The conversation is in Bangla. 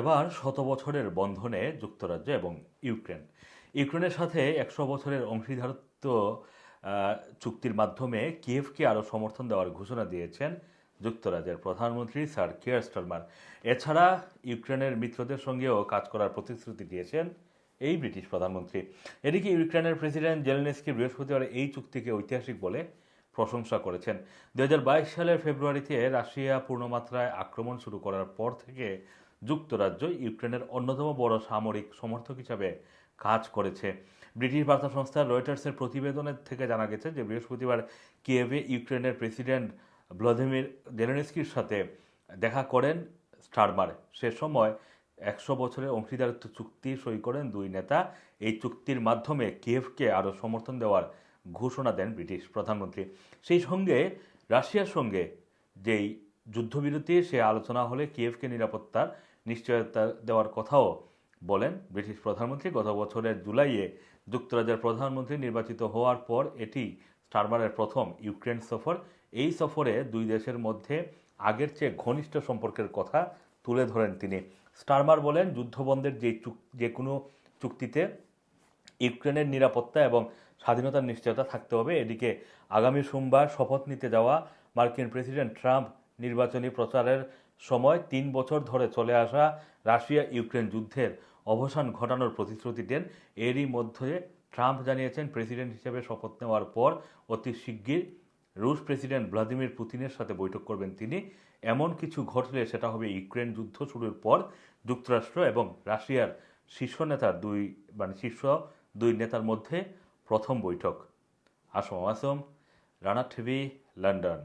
এবার শত বছরের বন্ধনে যুক্তরাজ্য এবং ইউক্রেন। ইউক্রেনের সাথে একশো বছরের অংশীদারত্ব চুক্তির মাধ্যমে কিয়েভকে আরও সমর্থন দেওয়ার ঘোষণা দিয়েছেন যুক্তরাজ্যের প্রধানমন্ত্রী স্যার কিয়ার স্টারমার। এছাড়া ইউক্রেনের মিত্রদের সঙ্গেও কাজ করার প্রতিশ্রুতি দিয়েছেন এই ব্রিটিশ প্রধানমন্ত্রী। এদিকে ইউক্রেনের প্রেসিডেন্ট জেলেনস্কি বৃহস্পতিবার এই চুক্তিকে ঐতিহাসিক বলে প্রশংসা করেছেন। দু হাজার বাইশ সালের ফেব্রুয়ারিতে রাশিয়া পূর্ণমাত্রায় আক্রমণ শুরু করার পর থেকে যুক্তরাজ্য ইউক্রেনের অন্যতম বড় সামরিক সমর্থক হিসাবে কাজ করেছে। ব্রিটিশ বার্তা সংস্থা রয়টার্সের প্রতিবেদনের থেকে জানা গেছে যে বৃহস্পতিবার কিয়েভে ইউক্রেনের প্রেসিডেন্ট ভ্লাদিমির জেলেনস্কির সাথে দেখা করেন স্টারমার। সে সময় একশো বছরের অংশীদারিত্ব চুক্তি সই করেন দুই নেতা। এই চুক্তির মাধ্যমে কিয়েভকে আরও সমর্থন দেওয়ার ঘোষণা দেন ব্রিটিশ প্রধানমন্ত্রী। সেই সঙ্গে রাশিয়ার সঙ্গে যেই যুদ্ধবিরতি, সে আলোচনা হলে কিয়েভকে নিরাপত্তার নিশ্চয়তা দেওয়ার কথাও বলেন ব্রিটিশ প্রধানমন্ত্রী। গত বছরের জুলাইয়ে যুক্তরাজ্যের প্রধানমন্ত্রী নির্বাচিত হওয়ার পর এটি স্টারমারের প্রথম ইউক্রেন সফর। এই সফরে দুই দেশের মধ্যে আগের চেয়ে ঘনিষ্ঠ সম্পর্কের কথা তুলে ধরেন তিনি। স্টারমার বলেন, যুদ্ধবন্ধের যে যে কোনো চুক্তিতে ইউক্রেনের নিরাপত্তা এবং স্বাধীনতার নিশ্চয়তা থাকতে হবে। এদিকে আগামী সোমবার শপথ নিতে যাওয়া মার্কিন প্রেসিডেন্ট ট্রাম্প নির্বাচনী প্রচারের সময় তিন বছর ধরে চলে আসা রাশিয়া ইউক্রেন যুদ্ধের অবসান ঘটানোর প্রতিশ্রুতি দেন। এরই মধ্যে ট্রাম্প জানিয়েছেন, প্রেসিডেন্ট হিসেবে শপথ নেওয়ার পর অতি শিগগির রুশ প্রেসিডেন্ট ভ্লাদিমির পুতিনের সাথে বৈঠক করবেন তিনি। এমন কিছু ঘটলে সেটা হবে ইউক্রেন যুদ্ধ শুরুর পর যুক্তরাষ্ট্র এবং রাশিয়ার শীর্ষ নেতার দুই মানে শীর্ষ দুই নেতার মধ্যে প্রথম বৈঠক। Assam Assam Rana TV, London.